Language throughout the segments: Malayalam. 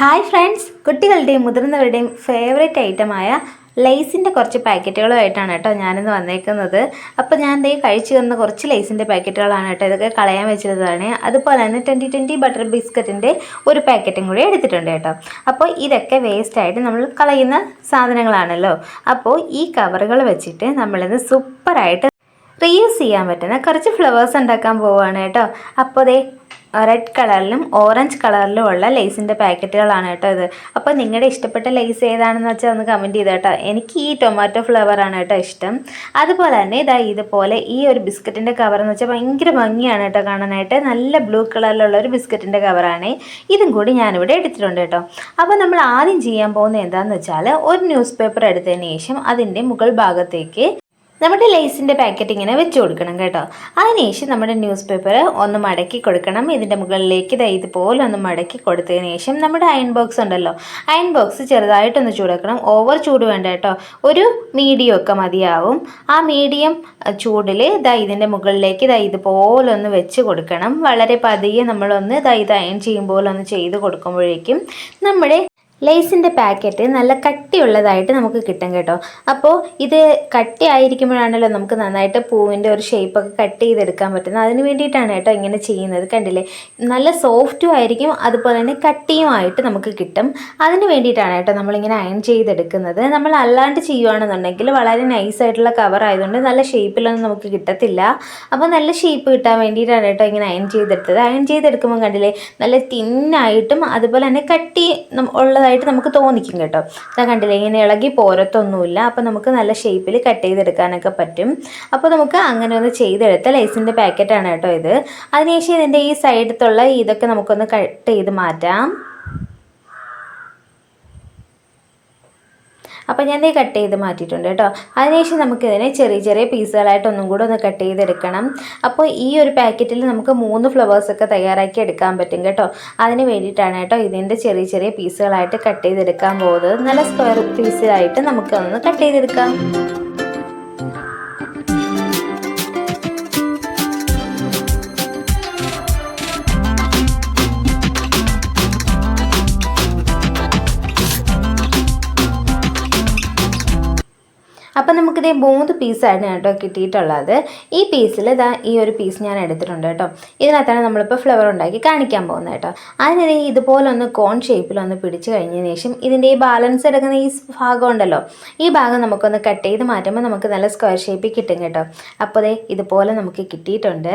Hi friends. കുട്ടികളുടെയും മുതിർന്നവരുടെയും ഫേവറേറ്റ് ഐറ്റമായ ലേസിന്റെ കുറച്ച് പാക്കറ്റുകളുമായിട്ടാണ് കേട്ടോ ഞാനിന്ന് വന്നേക്കുന്നത്. അപ്പോൾ ഞാൻ ദേ കഴിച്ചു തന്ന കുറച്ച് ലേസിന്റെ പാക്കറ്റുകളാണ് കേട്ടോ ഇതൊക്കെ കളയാൻ വെച്ചിരുന്നതാണ്. അതുപോലെ തന്നെ ട്വന്റി ട്വന്റി ബട്ടർ ബിസ്ക്കറ്റിന്റെ ഒരു പാക്കറ്റും കൂടി എടുത്തിട്ടുണ്ട് കേട്ടോ. അപ്പോൾ ഇതൊക്കെ വേസ്റ്റായിട്ട് നമ്മൾ കളയുന്ന സാധനങ്ങളാണല്ലോ. അപ്പോൾ ഈ കവറുകൾ വെച്ചിട്ട് നമ്മളിന്ന് സൂപ്പറായിട്ട് റീയൂസ് ചെയ്യാൻ പറ്റുന്ന കുറച്ച് ഫ്ലവേഴ്സ് ഉണ്ടാക്കാൻ പോവുകയാണ് കേട്ടോ. അപ്പോൾ ദേ റെഡ് കളറിലും ഓറഞ്ച് കളറിലും ഉള്ള ലേസിന്റെ പാക്കറ്റുകളാണ് കേട്ടോ ഇത്. അപ്പോൾ നിങ്ങളുടെ ഇഷ്ടപ്പെട്ട ലേസ് ഏതാണെന്ന് വെച്ചാൽ ഒന്ന് കമന്റ് ചെയ്ത് കേട്ടോ. എനിക്ക് ഈ ടൊമാറ്റോ ഫ്ലേവറാണ് കേട്ടോ ഇഷ്ടം. അതുപോലെ തന്നെ ഇതാ ഇതുപോലെ ഈ ഒരു ബിസ്ക്കറ്റിന്റെ കവർ എന്ന് വെച്ചാൽ ഭയങ്കര ഭംഗിയാണ് കേട്ടോ കാണാനായിട്ട്. നല്ല ബ്ലൂ കളറിലുള്ള ഒരു ബിസ്ക്കറ്റിന്റെ കവറാണ് ഇതും കൂടി ഞാനിവിടെ എടുത്തിട്ടുണ്ട് കേട്ടോ. അപ്പോൾ നമ്മൾ ആദ്യം ചെയ്യാൻ പോകുന്നത് എന്താണെന്ന് വെച്ചാൽ ഒരു ന്യൂസ് പേപ്പർ എടുത്തതിന് ശേഷം അതിന്റെ മുകൾ ഭാഗത്തേക്ക് നമ്മുടെ ലേസിന്റെ പാക്കറ്റ് ഇങ്ങനെ വെച്ച് കൊടുക്കണം കേട്ടോ. അതിനുശേഷം നമ്മുടെ ന്യൂസ് പേപ്പർ ഒന്ന് മടക്കി കൊടുക്കണം. ഇതിന്റെ മുകളിലേക്ക് ദാ ഇതുപോലെ ഒന്ന് മടക്കി കൊടുത്തതിന് ശേഷം നമ്മുടെ അയൺ ബോക്സ് ഉണ്ടല്ലോ. അയൺ ബോക്സ് ചെറുതായിട്ടൊന്ന് ചൂടാക്കണം. ഓവർ ചൂട് വേണ്ട കേട്ടോ. ഒരു മീഡിയം ഒക്കെ മതിയാവും. ആ മീഡിയം ചൂടിൽ ദാ ഇതിന്റെ മുകളിലേക്ക് ദാ ഇതുപോലെ ഒന്ന് വെച്ച് കൊടുക്കണം. വളരെ പതിയെ നമ്മളൊന്ന് ദാ ഇത് അയൺ ചെയ്യുമ്പോൾ ഒന്ന് ചെയ്ത് കൊടുക്കുമ്പോഴേക്കും നമ്മുടെ ലേസിന്റെ പാക്കറ്റ് നല്ല കട്ടിയുള്ളതായിട്ട് നമുക്ക് കിട്ടും കേട്ടോ. അപ്പോൾ ഇത് കട്ടി ആയിരിക്കുമ്പോഴാണല്ലോ നമുക്ക് നന്നായിട്ട് പൂവിന്റെ ഒരു ഷേപ്പൊക്കെ കട്ട് ചെയ്തെടുക്കാൻ പറ്റുന്നത്. അതിന് വേണ്ടിയിട്ടാണ് കേട്ടോ ഇങ്ങനെ ചെയ്യുന്നത് കണ്ടില്ലേ? നല്ല സോഫ്റ്റും ആയിരിക്കും അതുപോലെ തന്നെ കട്ടിയുമായിട്ട് നമുക്ക് കിട്ടും. അതിന് വേണ്ടിയിട്ടാണ് കേട്ടോ നമ്മളിങ്ങനെ അയൺ ചെയ്തെടുക്കുന്നത്. നമ്മൾ അല്ലാണ്ട് ചെയ്യുകയാണെന്നുണ്ടെങ്കിൽ വളരെ നൈസായിട്ടുള്ള കവർ ആയതുകൊണ്ട് നല്ല ഷേപ്പിലൊന്നും നമുക്ക് കിട്ടത്തില്ല. അപ്പോൾ നല്ല ഷേപ്പ് കിട്ടാൻ വേണ്ടിയിട്ടാണ് കേട്ടോ ഇങ്ങനെ അയൺ ചെയ്തെടുത്തത്. അയൺ ചെയ്തെടുക്കുമ്പോൾ കണ്ടില്ലേ? നല്ല തിന്നായിട്ടും അതുപോലെ തന്നെ കട്ടി നം- ഉള്ളതായിട്ട് നമുക്ക് തോന്നിക്കും കേട്ടോ. ഞാൻ കണ്ടില്ലേ ഇങ്ങനെ ഇളകി പോരത്തൊന്നുമില്ല. അപ്പോൾ നമുക്ക് നല്ല ഷേപ്പിൽ കട്ട് ചെയ്തെടുക്കാനൊക്കെ പറ്റും. അപ്പോൾ നമുക്ക് അങ്ങനെ ഒന്ന് ചെയ്തെടുത്ത ലൈസിന്റെ പാക്കറ്റാണ് കേട്ടോ ഇത്. അതിനുശേഷം ഇതിന്റെ ഈ സൈഡത്തുള്ള ഇതൊക്കെ നമുക്കൊന്ന് കട്ട് ചെയ്ത് മാറ്റാം. അപ്പോൾ ഞാൻ ഇത് കട്ട് ചെയ്ത് മാറ്റിയിട്ടുണ്ട് കേട്ടോ. അതിനുശേഷം നമുക്കിതിനെ ചെറിയ ചെറിയ പീസുകളായിട്ട് ഒന്നും കൂടെ ഒന്ന് കട്ട് ചെയ്തെടുക്കണം. അപ്പോൾ ഈ ഒരു പാക്കറ്റിൽ നമുക്ക് മൂന്ന് ഫ്ലവേഴ്സൊക്കെ തയ്യാറാക്കി എടുക്കാൻ പറ്റും കേട്ടോ. അതിന് വേണ്ടിയിട്ടാണ് കേട്ടോ ഇതിന്റെ ചെറിയ ചെറിയ പീസുകളായിട്ട് കട്ട് ചെയ്തെടുക്കാൻ പോകുന്നത്. നല്ല സ്ക്വയർ പീസിലായിട്ട് നമുക്ക് ഒന്ന് കട്ട് ചെയ്തെടുക്കാം. അപ്പം നമുക്കിത് മൂന്ന് പീസായിരുന്നു കേട്ടോ കിട്ടിയിട്ടുള്ളത്. ഈ പീസിൽ ഇതാ ഈ ഒരു പീസ് ഞാൻ എടുത്തിട്ടുണ്ട് കേട്ടോ. ഇതിനകത്താണ് നമ്മളിപ്പോൾ ഫ്ലവർ ഉണ്ടാക്കി കാണിക്കാൻ പോകുന്നത് കേട്ടോ. അതിനെ ഇതുപോലെ ഒന്ന് കോൺ ഷേപ്പിലൊന്ന് പിടിച്ച് കഴിഞ്ഞതിന് ശേഷം ഇതിന്റെ ഈ ബാലൻസ് എടുക്കുന്ന ഈ ഭാഗം ഉണ്ടല്ലോ ഈ ഭാഗം നമുക്കൊന്ന് കട്ട് ചെയ്ത് മാറ്റുമ്പോൾ നമുക്ക് നല്ല സ്ക്വയർ ഷേപ്പിൽ കിട്ടും കേട്ടോ. അപ്പോൾ ദേ ഇതുപോലെ നമുക്ക് കിട്ടിയിട്ടുണ്ട്.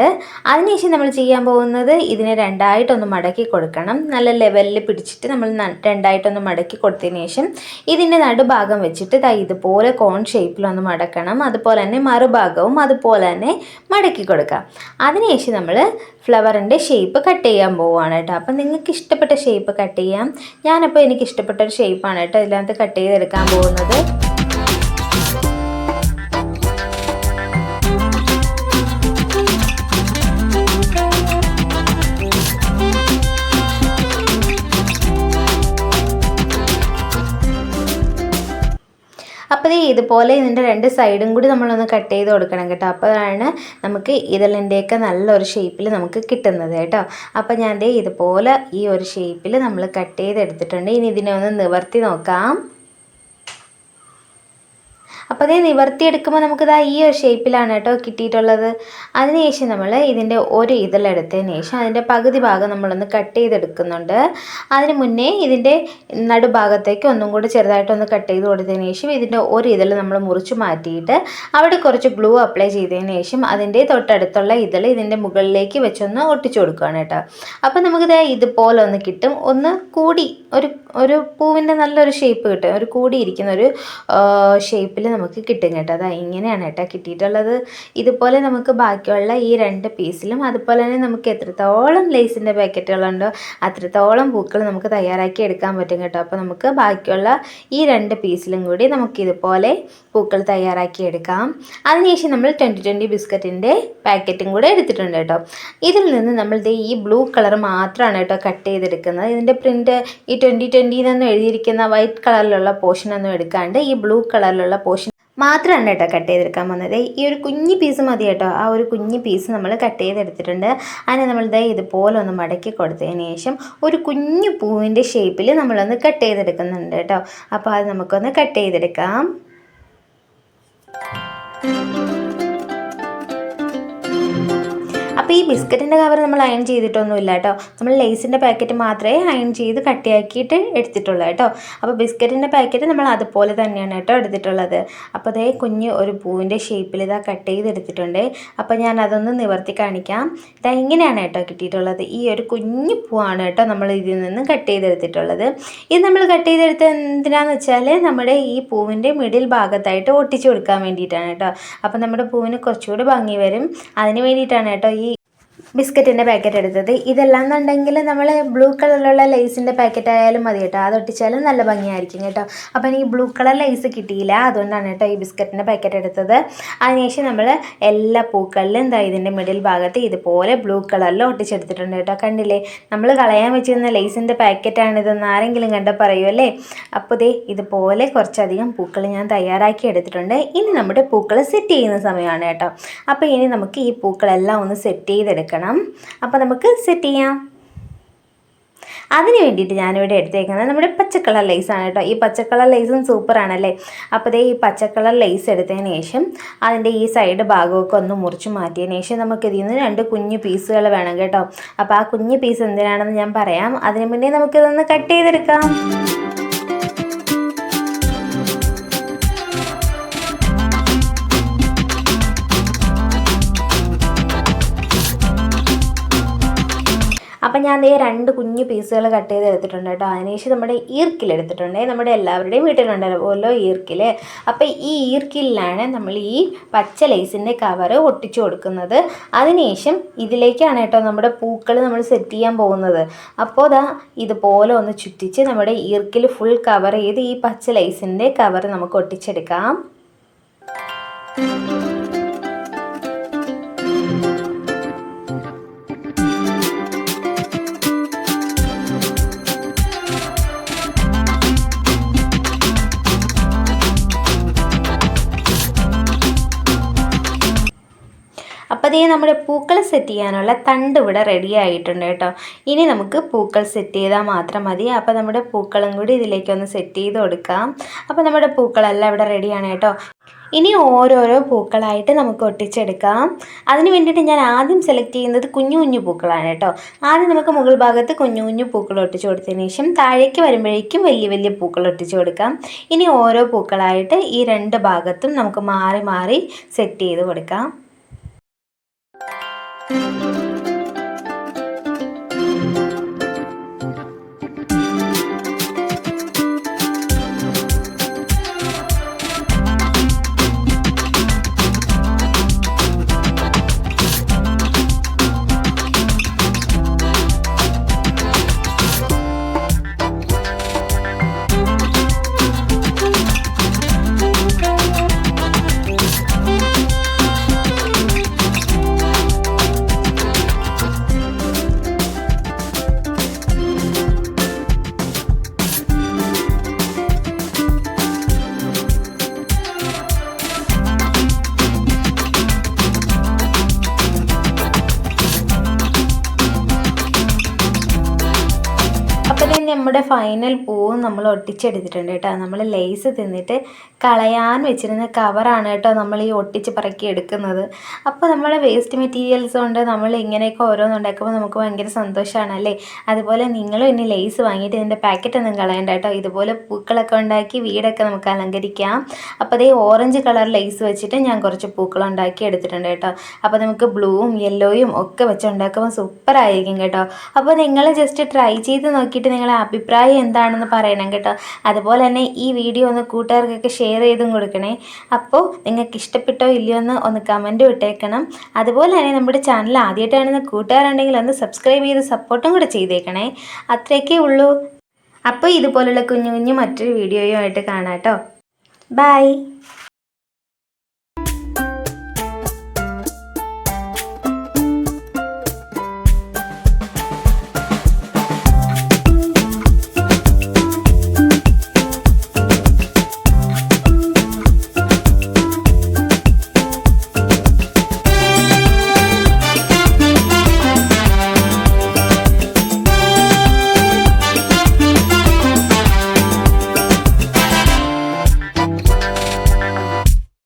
അതിനുശേഷം നമ്മൾ ചെയ്യാൻ പോകുന്നത് ഇതിനെ രണ്ടായിട്ടൊന്ന് മടക്കി കൊടുക്കണം. നല്ല ലെവലിൽ പിടിച്ചിട്ട് നമ്മൾ രണ്ടായിട്ടൊന്ന് മടക്കി കൊടുത്തതിന് ശേഷം ഇതിന്റെ നടുഭാഗം വെച്ചിട്ട് ഇതാ ഇതുപോലെ കോൺ ഷേപ്പിലൊന്ന് മടക്കണം. അതുപോലെ തന്നെ മറുഭാഗവും അതുപോലെ തന്നെ മടക്കി കൊടുക്കാം. അതിനുശേഷം നമ്മൾ ഫ്ലവറിന്റെ ഷേപ്പ് കട്ട് ചെയ്യാൻ പോവുകയാണ് കേട്ടോ. അപ്പം നിങ്ങൾക്ക് ഇഷ്ടപ്പെട്ട ഷേപ്പ് കട്ട് ചെയ്യാം. ഞാനപ്പോൾ എനിക്ക് ഇഷ്ടപ്പെട്ട ഒരു ഷേപ്പാണ് കേട്ടോ ഇതിനകത്ത് കട്ട് ചെയ്തെടുക്കാൻ പോകുന്നത്. അപ്പോൾ ഇത് ഇതുപോലെ ഇതിന്റെ രണ്ട് സൈഡും കൂടി നമ്മളൊന്ന് കട്ട് ചെയ്ത് കൊടുക്കണം കേട്ടോ. അപ്പോഴാണ് നമുക്ക് ഇതിലിന്റെയൊക്കെ നല്ലൊരു ഷേപ്പിൽ നമുക്ക് കിട്ടുന്നത് കേട്ടോ. അപ്പോൾ ഞാൻ ഇതുപോലെ ഈ ഒരു ഷേപ്പിൽ നമ്മൾ കട്ട് ചെയ്തെടുത്തിട്ടുണ്ട്. ഇനി ഇതിനെ ഒന്ന് നിവർത്തി നോക്കാം. അപ്പോൾ അതേ നിവർത്തിയെടുക്കുമ്പോൾ നമുക്കിതാ ഈ ഒരു ഷേപ്പിലാണ് കേട്ടോ കിട്ടിയിട്ടുള്ളത്. അതിനുശേഷം നമ്മൾ ഇതിന്റെ ഒരു ഇതളെടുത്തതിന് ശേഷം അതിന്റെ പകുതി ഭാഗം നമ്മളൊന്ന് കട്ട് ചെയ്തെടുക്കുന്നുണ്ട്. അതിന് മുന്നേ ഇതിന്റെ നടുഭാഗത്തേക്ക് ഒന്നും കൂടി ചെറുതായിട്ടൊന്ന് കട്ട് ചെയ്ത് കൊടുത്തതിന് ശേഷം ഇതിന്റെ ഒരു ഇതൾ നമ്മൾ മുറിച്ച് മാറ്റിയിട്ട് അവിടെ കുറച്ച് ഗ്ലൂ അപ്ലൈ ചെയ്തതിന് ശേഷം അതിന്റെ തൊട്ടടുത്തുള്ള ഇതൾ ഇതിന്റെ മുകളിലേക്ക് വെച്ചൊന്ന് ഒട്ടിച്ചു കൊടുക്കുകയാണ് കേട്ടോ. അപ്പോൾ നമുക്കിത് ഇതുപോലെ ഒന്ന് കിട്ടും. ഒന്ന് കൂടി ഒരു ഒരു പൂവിന്റെ നല്ലൊരു ഷേപ്പ് കിട്ടും. ഒരു കൂടിയിരിക്കുന്ന ഒരു ഷേപ്പിൽ നമുക്ക് കിട്ടും കേട്ടോ. അതാ ഇങ്ങനെയാണ് കേട്ടോ കിട്ടിയിട്ടുള്ളത്. ഇതുപോലെ നമുക്ക് ബാക്കിയുള്ള ഈ രണ്ട് പീസിലും അതുപോലെ തന്നെ നമുക്ക് എത്രത്തോളം ലേസിന്റെ പാക്കറ്റുകളുണ്ടോ അത്രത്തോളം പൂക്കൾ നമുക്ക് തയ്യാറാക്കി എടുക്കാൻ പറ്റും കേട്ടോ. അപ്പോൾ നമുക്ക് ബാക്കിയുള്ള ഈ രണ്ട് പീസിലും കൂടി നമുക്ക് ഇതുപോലെ പൂക്കൾ തയ്യാറാക്കി എടുക്കാം. അതിനുശേഷം നമ്മൾ ട്വന്റി ട്വന്റി ബിസ്ക്കറ്റിന്റെ പാക്കറ്റും കൂടെ എടുത്തിട്ടുണ്ട് കേട്ടോ. ഇതിൽ നിന്ന് നമ്മൾ ഈ ബ്ലൂ കളർ മാത്രമാണ് കേട്ടോ കട്ട് ചെയ്തെടുക്കുന്നത്. ഇതിന്റെ പ്രിന്റ് ഈ ട്വന്റി ട്വന്റി എന്നൊന്നും എഴുതിയിരിക്കുന്ന വൈറ്റ് കളറിലുള്ള പോർഷൻ ഒന്നും എടുക്കാണ്ട് ഈ ബ്ലൂ കളറിലുള്ള പോർഷൻ മാത്രമാണ് കേട്ടോ കട്ട് ചെയ്തെടുക്കാൻ വന്നത്. ഈ ഒരു കുഞ്ഞു പീസ് മതി കേട്ടോ. ആ ഒരു കുഞ്ഞു പീസ് നമ്മൾ കട്ട് ചെയ്തെടുത്തിട്ടുണ്ട്. അതിനെ നമ്മൾ ദേ ഇതുപോലെ ഒന്ന് മടക്കി കൊടുത്തതിന് ശേഷം ഒരു കുഞ്ഞു പൂവിന്റെ ഷേപ്പിൽ നമ്മളൊന്ന് കട്ട് ചെയ്തെടുക്കുന്നുണ്ട് കേട്ടോ. അപ്പോൾ അത് നമുക്കൊന്ന് കട്ട് ചെയ്തെടുക്കാം. അപ്പോൾ ഈ ബിസ്ക്കറ്റിന്റെ കവർ നമ്മൾ അയൺ ചെയ്തിട്ടൊന്നുമില്ല കേട്ടോ. നമ്മൾ ലേസിന്റെ പാക്കറ്റ് മാത്രമേ അയൺ ചെയ്ത് കട്ടിയാക്കിയിട്ട് എടുത്തിട്ടുള്ളൂ കേട്ടോ. അപ്പോൾ ബിസ്ക്കറ്റിന്റെ പാക്കറ്റ് നമ്മൾ അതുപോലെ തന്നെയാണ് കേട്ടോ എടുത്തിട്ടുള്ളത്. അപ്പോൾ അതേ കുഞ്ഞ് ഒരു പൂവിന്റെ ഷേപ്പിൽ ഇതാ കട്ട് ചെയ്ത് ചെയ്തെടുത്തിട്ടുണ്ട്. അപ്പോൾ ഞാൻ അതൊന്ന് നിവർത്തി കാണിക്കാം. ഇതാ ഇങ്ങനെയാണ് കേട്ടോ കിട്ടിയിട്ടുള്ളത്. ഈ ഒരു കുഞ്ഞു പൂവാണ് കേട്ടോ നമ്മൾ ഇതിൽ നിന്ന് കട്ട് ചെയ്തെടുത്തിട്ടുള്ളത്. ഇത് നമ്മൾ കട്ട് ചെയ്തെടുത്ത് എന്തിനാന്ന് വെച്ചാൽ നമ്മുടെ ഈ പൂവിന്റെ മിഡിൽ ഭാഗത്തായിട്ട് ഒട്ടിച്ചു കൊടുക്കാൻ വേണ്ടിയിട്ടാണ് കേട്ടോ. അപ്പോൾ നമ്മുടെ പൂവിന് കുറച്ചുകൂടി ഭംഗി വരും. അതിന് വേണ്ടിയിട്ടാണ് കേട്ടോ ഈ ബിസ്ക്കറ്റിന്റെ പാക്കറ്റ് എടുത്തത്. ഇതെല്ലാം എന്നുണ്ടെങ്കിൽ നമ്മൾ ബ്ലൂ കളറിലുള്ള ലേസിന്റെ പാക്കറ്റ് ആയാലും മതി കേട്ടോ. അതൊട്ടിച്ചാലും നല്ല ഭംഗിയായിരിക്കും കേട്ടോ. അപ്പോൾ എനിക്ക് ബ്ലൂ കളർ ലേസ് കിട്ടിയില്ല. അതുകൊണ്ടാണ് കേട്ടോ ഈ ബിസ്ക്കറ്റിന്റെ പാക്കറ്റ് എടുത്തത്. അതിനുശേഷം നമ്മൾ എല്ലാ പൂക്കളിലും എന്താ ഇതിന്റെ മിഡിൽ ഭാഗത്ത് ഇതുപോലെ ബ്ലൂ കളറിൽ ഒട്ടിച്ചെടുത്തിട്ടുണ്ട് കേട്ടോ. കണ്ടില്ലേ? നമ്മൾ കളയാൻ വെച്ചിരുന്ന ലേസിന്റെ പാക്കറ്റാണ് ഇതെന്ന് ആരെങ്കിലും കണ്ട അല്ലേ? അപ്പോൾ ദേ ഇതുപോലെ കുറച്ചധികം പൂക്കൾ ഞാൻ തയ്യാറാക്കി എടുത്തിട്ടുണ്ട്. ഇനി നമ്മുടെ പൂക്കൾ സെറ്റ് ചെയ്യുന്ന സമയമാണ് കേട്ടോ. അപ്പോൾ ഇനി നമുക്ക് ഈ പൂക്കളെല്ലാം ഒന്ന് സെറ്റ് ചെയ്തെടുക്കണം. അപ്പോൾ നമുക്ക് സെറ്റ് ചെയ്യാം. അതിന് വേണ്ടിയിട്ട് ഞാനിവിടെ എടുത്തേക്കുന്നത് നമ്മുടെ പച്ചക്കളർ ലേസാണ് കേട്ടോ. ഈ പച്ചക്കളർ ലേസും സൂപ്പറാണല്ലേ അപ്പോൾ ദേ ഈ പച്ചക്കളർ ലേസ് എടുത്തതിന് ശേഷം അതിന്റെ ഈ സൈഡ് ഭാഗമൊക്കെ ഒന്ന് മുറിച്ച് മാറ്റിയതിന് ശേഷം നമുക്ക് ഇതിൽ നിന്ന് രണ്ട് കുഞ്ഞു പീസുകൾ വേണം കേട്ടോ. അപ്പോൾ ആ കുഞ്ഞു പീസ് എന്തിനാണെന്ന് ഞാൻ പറയാം. അതിന് മുന്നേ നമുക്കിതൊന്ന് കട്ട് ചെയ്തെടുക്കാം. അപ്പം ഞാൻ ദേ രണ്ട് കുഞ്ഞു പീസുകൾ കട്ട് ചെയ്ത് എടുത്തിട്ടുണ്ട് കേട്ടോ. അതിനുശേഷം നമ്മുടെ ഈർക്കിൽ എടുത്തിട്ടുണ്ട്. നമ്മുടെ എല്ലാവരുടെയും വീട്ടിലുണ്ടല്ലോ ഈർക്കിൽ അപ്പോൾ ഈ ഈർക്കിലാണ് നമ്മൾ ഈ പച്ച ലേസിന്റെ കവർ ഒട്ടിച്ചു കൊടുക്കുന്നത്. അതിനുശേഷം ഇതിലേക്കാണ് കേട്ടോ നമ്മുടെ പൂക്കൾ നമ്മൾ സെറ്റ് ചെയ്യാൻ പോകുന്നത്. അപ്പോൾ ദാ ഇതുപോലെ ഒന്ന് ചുറ്റിച്ച് നമ്മുടെ ഈർക്കിൽ ഫുൾ കവർ ചെയ്ത് ഈ പച്ച ലേസിന്റെ കവർ നമുക്ക് ഒട്ടിച്ചെടുക്കാം. അപ്പോൾ അതേ നമ്മുടെ പൂക്കൾ സെറ്റ് ചെയ്യാനുള്ള തണ്ട് ഇവിടെ റെഡി ആയിട്ടുണ്ട് കേട്ടോ. ഇനി നമുക്ക് പൂക്കൾ സെറ്റ് ചെയ്താൽ മാത്രം മതി. അപ്പോൾ നമ്മുടെ പൂക്കളും കൂടി ഇതിലേക്കൊന്ന് സെറ്റ് ചെയ്ത് കൊടുക്കാം. അപ്പോൾ നമ്മുടെ പൂക്കളെല്ലാം ഇവിടെ റെഡിയാണ് കേട്ടോ. ഇനി ഓരോരോ പൂക്കളായിട്ട് നമുക്ക് ഒട്ടിച്ചെടുക്കാം. അതിന് വേണ്ടിയിട്ട് ഞാൻ ആദ്യം സെലക്ട് ചെയ്യുന്നത് കുഞ്ഞു കുഞ്ഞു പൂക്കളാണ് കേട്ടോ. ആദ്യം നമുക്ക് മുകൾ ഭാഗത്ത് കുഞ്ഞു കുഞ്ഞു പൂക്കൾ ഒട്ടിച്ചു കൊടുത്തതിന് ശേഷം താഴേക്ക് വരുമ്പോഴേക്കും വലിയ വലിയ പൂക്കൾ ഒട്ടിച്ചു കൊടുക്കാം. ഇനി ഓരോ പൂക്കളായിട്ട് ഈ രണ്ട് ഭാഗത്തും നമുക്ക് മാറി മാറി സെറ്റ് ചെയ്ത് കൊടുക്കാം. അപ്പോൾ നമ്മുടെ ഫൈനൽ പൂവും നമ്മൾ ഒട്ടിച്ചെടുത്തിട്ടുണ്ട് കേട്ടോ. നമ്മൾ ലേസ് തിന്നിട്ട് കളയാൻ വെച്ചിരുന്ന കവറാണ് കേട്ടോ നമ്മൾ ഈ ഒട്ടിച്ച് പറക്കി എടുക്കുന്നത്. അപ്പോൾ നമ്മുടെ വേസ്റ്റ് മെറ്റീരിയൽസ് കൊണ്ട് നമ്മൾ ഇങ്ങനെയൊക്കെ ഓരോന്നുണ്ടാക്കുമ്പോൾ നമുക്ക് ഭയങ്കര സന്തോഷമാണ് അല്ലേ? അതുപോലെ നിങ്ങളും ഇനി ലേസ് വാങ്ങിയിട്ട് ഇതിന്റെ പാക്കറ്റ് ഒന്നും കളയണ്ട കേട്ടോ. ഇതുപോലെ പൂക്കളൊക്കെ ഉണ്ടാക്കി വീടൊക്കെ നമുക്ക് അലങ്കരിക്കാം. അപ്പോൾ അതേ ഓറഞ്ച് കളർ ലേസ് വെച്ചിട്ട് ഞാൻ കുറച്ച് പൂക്കൾ ഉണ്ടാക്കി എടുത്തിട്ടുണ്ട് കേട്ടോ. അപ്പോൾ നമുക്ക് ബ്ലൂവും യെല്ലോയും ഒക്കെ വെച്ച് ഉണ്ടാക്കുമ്പോൾ സൂപ്പർ ആയിരിക്കും കേട്ടോ. അപ്പോൾ നിങ്ങൾ ജസ്റ്റ് ട്രൈ ചെയ്ത് നോക്കിയിട്ട് നിങ്ങളെ അഭിപ്രായം എന്താണെന്ന് പറയണം കേട്ടോ. അതുപോലെ തന്നെ ഈ വീഡിയോ ഒന്ന് കൂട്ടുകാർക്കൊക്കെ ഷെയർ ചെയ്തും കൊടുക്കണേ. അപ്പോൾ നിങ്ങൾക്ക് ഇഷ്ടപ്പെട്ടോ ഇല്ലയോ എന്ന് ഒന്ന് കമന്റ് വിട്ടേക്കണം അതുപോലെ തന്നെ നമ്മുടെ ചാനൽ ആദ്യമായിട്ടാണെന്ന് കൂട്ടുകാരുണ്ടെങ്കിൽ ഒന്ന് സബ്സ്ക്രൈബ് ചെയ്ത് സപ്പോർട്ടും കൂടെ ചെയ്തേക്കണേ. അത്രയൊക്കെ ഉള്ളൂ. അപ്പോൾ ഇതുപോലുള്ള കുഞ്ഞു കുഞ്ഞു മറ്റൊരു വീഡിയോയുമായിട്ട് കാണാം കേട്ടോ. ബൈ